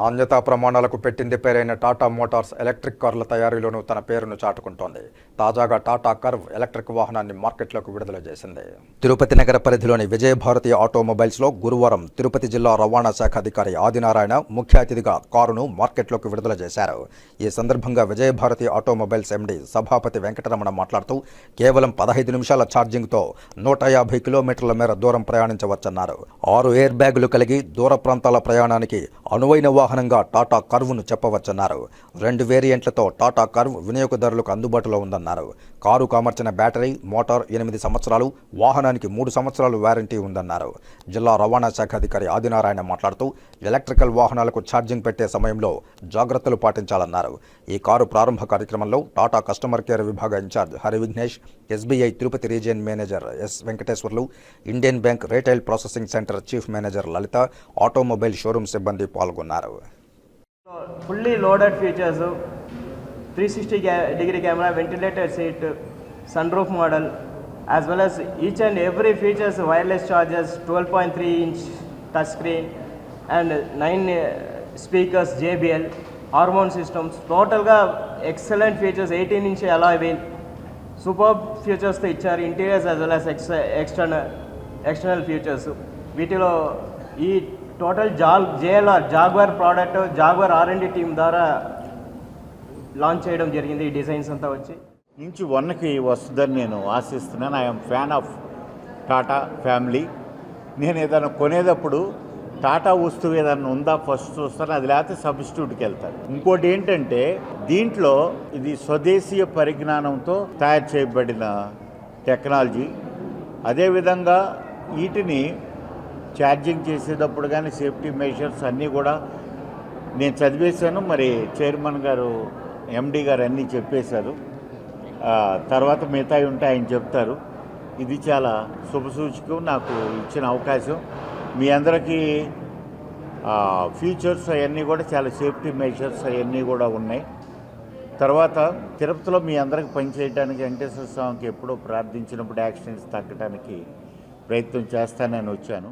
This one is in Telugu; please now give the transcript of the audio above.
నాణ్యతా ప్రమాణాలకు పెట్టింది పేరైన టాటా మోటార్స్ ఎలక్ట్రిక్ కార్ల తయారీలోనూ తన పేరును చాటుకుంటోంది. తాజాగా టాటా కర్వ్ ఎలక్ట్రిక్ వాహనాన్ని మార్కెట్లోకి విడుదల చేసింది. తిరుపతి నగర పరిధిలోని విజయభారతి ఆటోమొబైల్స్లో గురువారం తిరుపతి జిల్లా రవాణా శాఖ అధికారి ఆదినారాయణ ముఖ్య అతిథిగా కారును మార్కెట్లోకి విడుదల చేశారు. ఈ సందర్భంగా విజయభారతి ఆటోమొబైల్స్ ఎండీ సభాపతి వెంకటరమణ మాట్లాడుతూ కేవలం పదహైదు నిమిషాల ఛార్జింగ్తో నూట యాభై కిలోమీటర్ల మేర దూరం ప్రయాణించవచ్చన్నారు. ఆరు ఎయిర్ బ్యాగులు కలిగి దూర ప్రాంతాల ప్రయాణానికి అనువైన వాహనంగా టాటా కర్వ్ను చెప్పవచ్చన్నారు. రెండు వేరియంట్లతో టాటా కర్వ్ వినియోగదారులకు అందుబాటులో ఉందన్నారు. కారు కామర్చిన బ్యాటరీ మోటార్ ఎనిమిది సంవత్సరాలు వాహనానికి మూడు సంవత్సరాలు వారంటీ ఉందన్నారు. జిల్లా రవాణా శాఖ అధికారి ఆదినారాయణ మాట్లాడుతూ ఎలక్ట్రికల్ వాహనాలకు ఛార్జింగ్ పెట్టే సమయంలో జాగ్రత్తలు పాటించాలన్నారు. ఈ కారు ప్రారంభ కార్యక్రమంలో టాటా కస్టమర్ కేర్ విభాగ incharge Hari Vignesh SBI Tirupati region manager S Venkateswarlu Indian Bank retail processing centre chief manager Lalitha automobile showroom సిబ్బంది పాల్గొన్నారు. Fully loaded features three sixty degree camera ventilated seat sunroof model as well as each and every features wireless charges twelve point three inch touch screen and nine speakers JBL Harman systems టోటల్గా excellent features eighteen inch alloy wheel super ఫీచర్స్తో ఇచ్చారు interiors as well as ex external external features వీటిలో ఈ టోటల్ జాల్ JLR Jaguar product Jaguar R and team ద్వారా లాంచ్ చేయడం జరిగింది. ఈ డిజైన్స్ అంతా వచ్చి ఇంచు వన్కి వస్తుందని నేను ఆశిస్తున్నాను. I'm fan of Tata family నేను ఏదైనా కొనేటప్పుడు టాటా వస్తువు ఏదైనా ఉందా ఫస్ట్ చూస్తాను. అది లేకపోతే సబ్స్టిట్యూట్కి వెళ్తాను. ఇంకోటి ఏంటంటే దీంట్లో ఇది స్వదేశీయ పరిజ్ఞానంతో తయారు చేయబడిన టెక్నాలజీ అదేవిధంగా వీటిని ఛార్జింగ్ చేసేటప్పుడు కానీ సేఫ్టీ మెషర్స్ అన్నీ కూడా నేను చదివేశాను. మరి చైర్మన్ గారు ఎండి గారు అన్నీ చెప్పేశారు. తర్వాత మిగతాయి ఉంటే ఆయన చెప్తారు. ఇది చాలా శుభసూచకం నాకు ఇచ్చిన అవకాశం. మీ అందరికీ ఫ్యూచర్స్ అవన్నీ కూడా చాలా సేఫ్టీ మెషర్స్ అవన్నీ కూడా ఉన్నాయి. తర్వాత తిరుపతిలో మీ అందరికి పనిచేయడానికి వెంకటేశ్వర స్వామికి ఎప్పుడో ప్రార్థించినప్పుడు యాక్సిడెంట్స్ తగ్గడానికి ప్రయత్నం చేస్తానని వచ్చాను.